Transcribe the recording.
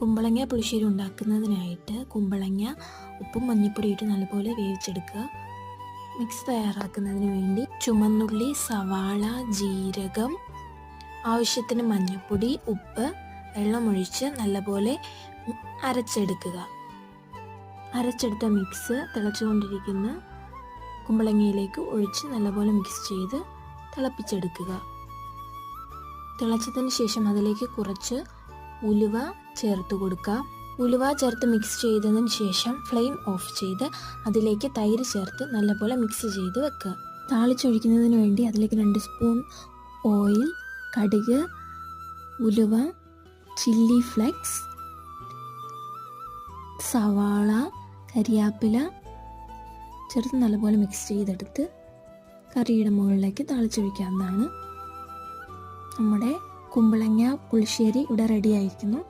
കുമ്പളങ്ങ പുളിശ്ശേരി ഉണ്ടാക്കുന്നതിനായിട്ട് കുമ്പളങ്ങ ഉപ്പും മഞ്ഞൾപ്പൊടി ഇട്ട് നല്ലപോലെ വേവിച്ചെടുക്കുക. മിക്സ് തയ്യാറാക്കുന്നതിന് വേണ്ടി ചുമന്നുള്ളി സവാള ജീരകം ആവശ്യത്തിന് മഞ്ഞൾപ്പൊടി ഉപ്പ് വെള്ളമൊഴിച്ച് നല്ലപോലെ അരച്ചെടുക്കുക. അരച്ചെടുത്ത മിക്സ് തിളച്ചുകൊണ്ടിരിക്കുന്ന കുമ്പളങ്ങയിലേക്ക് ഒഴിച്ച് നല്ലപോലെ മിക്സ് ചെയ്ത് തിളപ്പിച്ചെടുക്കുക. തിളച്ചതിന് ശേഷം അതിലേക്ക് കുറച്ച് ഉലുവ ചേർത്ത് കൊടുക്കുക. ഉലുവ ചേർത്ത് മിക്സ് ചെയ്തതിന് ശേഷം ഫ്ലെയിം ഓഫ് ചെയ്ത് അതിലേക്ക് തൈര് ചേർത്ത് നല്ലപോലെ മിക്സ് ചെയ്ത് വെക്കുക. താളിച്ചൊഴിക്കുന്നതിന് വേണ്ടി അതിലേക്ക് രണ്ട് സ്പൂൺ ഓയിൽ കടുക് ഉലുവ ചില്ലി ഫ്ലെക്സ് സവാള കരിയാപ്പില ചേർത്ത് നല്ലപോലെ മിക്സ് ചെയ്തെടുത്ത് കറിയുടെ മുകളിലേക്ക് താളിച്ചൊഴിക്കാവുന്നതാണ് നമ്മുടെ കുമ്പളങ്ങ പുളിശ്ശേരി ഇവിടെ റെഡി ആയിരിക്കുന്നു.